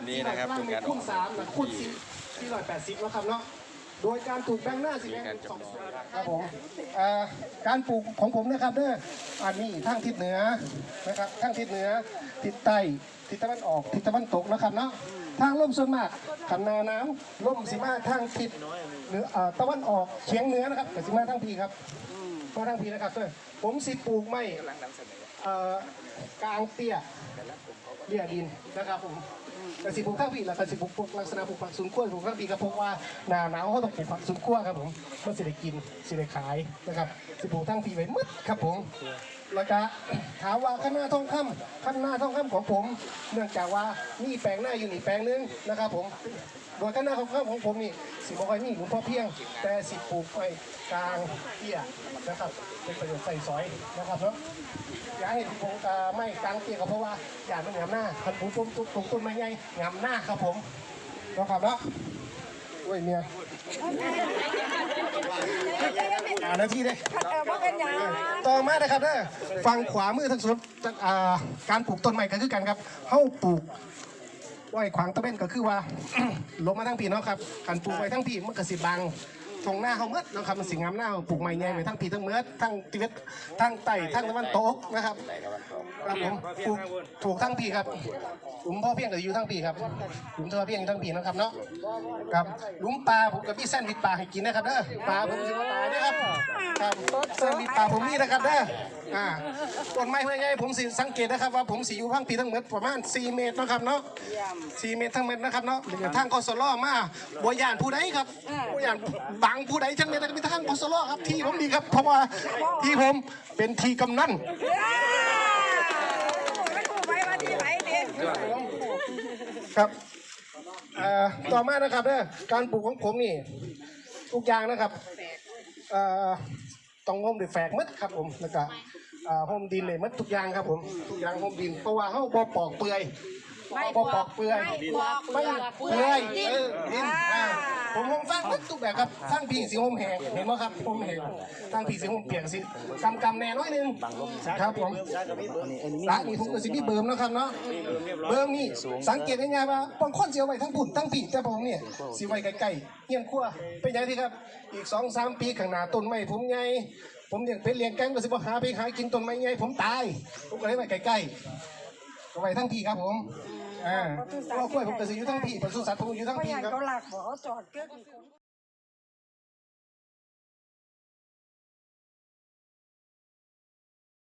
นนี่นะครับตารางเมตรคูณสามนะคูณสี่สี่ร้อยแปดสิบแล้วครับเนาะโดยการปลูกแบ่งหน้าสิแบ่งเป็นสองส่วนครับผมเอ่อการปลูกของผมนะครับเด้ออันนี้ทางทิศเหนือนะครับทางทิศเหนือทิศใต้ทิศตะวันออกทิศตะวันตกนะครับเนาะทางลมส่วนมากขันนาน้ำลมสีมาทางทิศเหนือเอ่อตะวันออกเฉียงเหนือนะครับแต่สีมาทางพีครับ มาทางพีนะครับเด้อผมสิปลูกไม่เอ่อกลางเตี้ยเบี้ยดินนะครับผมแต่สิปลูกข้าวปีแล้วก็สิปลูกพวกลักษณะปลูกผักสวนครัวปลูกข้าวพีก็เพราะว่าหนาหนาวเขาต้องปลูกผักสวนครัวครับผมเมื่อสิได้กินสิได้ขายนะครับสิปลูกทั้งพีไว้มืดครับผม แล้วก็ถามว่าข้างหน้าทองคำข้างหน้าทองคำของผม เนื่องจากว่ามีแปลงหน้าอยู่นี่แปลงนึงนะครับ ผมโดยข้างหน้าทองคำของผมนี่สิบอกว่านี่หลวงพ่อเพียง แต่สิปลูกไว้กลางเตี้ยนะครับเป็นประโยชน์ใส่ซอยนะครับเนาะอย่าให้ผมอ่ไม่กลางเตี้ยก็เพราะว่าอย่ามันงามหน้าคันผมผมผมผมต้นไม้ใหญ่งามหน้าครับผมนะครับเนาะ อ้ยเมียอ่านาทีเลยเออว่าเป็นหยังต่อมานะครับเด้อฝั่งขวามือทั้งสุดจากอ่าการปลูกต้นไม้ก็คือกันครับเฮาปลูกไว้ขวางตะเบนก็คือว่าลงมาทั้งปีเนาะครับการปลูกไว้ทั้งปีมันก็สิบัง ตรงหน้าเขาเมื่อนาะครับมันสิงามหน้าปลูกไม้ใหญ่ไปทั้งปีทั้งเมื่อทั้งทิศทั้งใต้ทั้งตะวันตกนะครับครับผมถูกถูกทั้งปีครับหลุมพ่อเพียงก็อยู่ทั้งปีครับหลุมเธอเพียงทั้งปีนะครับเนาะครับหลุมปลาผมกับพี่แซนด์วิชปลาให้กินนะครับเด้อปลาผมสิมาตายเด้อ ครับครับแซนด์วิชปลาผมนี่นะครับเด้ออ่าต้นไม้เพื่อไงผมสิสังเกตนะครับว่าผมสิอยู่ทั้งปีทั้งเม็ดประมาณ 4 เมตรนะครับเนาะ4เมตรทั้งเม็ดนะครับเนาะทางกสลมาบ่ยานผู้ใดครับบ่ยานบังผู้ใดจังเม็ดนะครับมีทางกสลครับที่ผมดีครับเพราะว่าที่ผมเป็นทีกำนันครับอ่อต่อมานะครับเด้อการปลูกของผมนี่ทุกอย่างนะครับ ต้องงมด้วยแฝกมัดครับผมแล้วก็เอ่อห่มดินเลยมัดทุกอย่างครับผมทุกอย่างห่มดินเพราะว่าเขาบ่ปอกเปลือย บ่ปอกเปลือยบอกไม่เปลือยเออดินอ่าผมห่มฟังมัดทุกแบบครับทั้งพีสีห่มแห้งเห็นไหมครับห่มแห้งทั้งพีสีห่มเปียกสิกำกำแน่น้อยหนึงครับผมร้านนี้ผมก็สิมีเบิ่มนะครับเนาะเบิ่มนี่สังเกตง่ายๆว่าบางคนสิเอาไว้ทั้งปุ่นทั้งปีแต่ผมเนี่ยสิไว้ใกล้ๆเฮียนครัวเป็นยังไงครับอีกสองสามปีข้างหน้าต้นไม้ผมใหญ่ผมเลี้ยงเป็ดเลี้ยงไก่ก็สิบ่หาไปหากินต้นไม้ใหญ่ผมตายผมก็เลยไว้ใกล้ๆก็ไว้ทั้งพี่ครับผม อ่าเพราะว่ากล้วยผมก็สิอยู่ทั้งพี่ปศุสัตว์ผมอยู่ทั้งเพราะพี่อย่างครับเขาหลักบอกเขาจอดเกื้อกู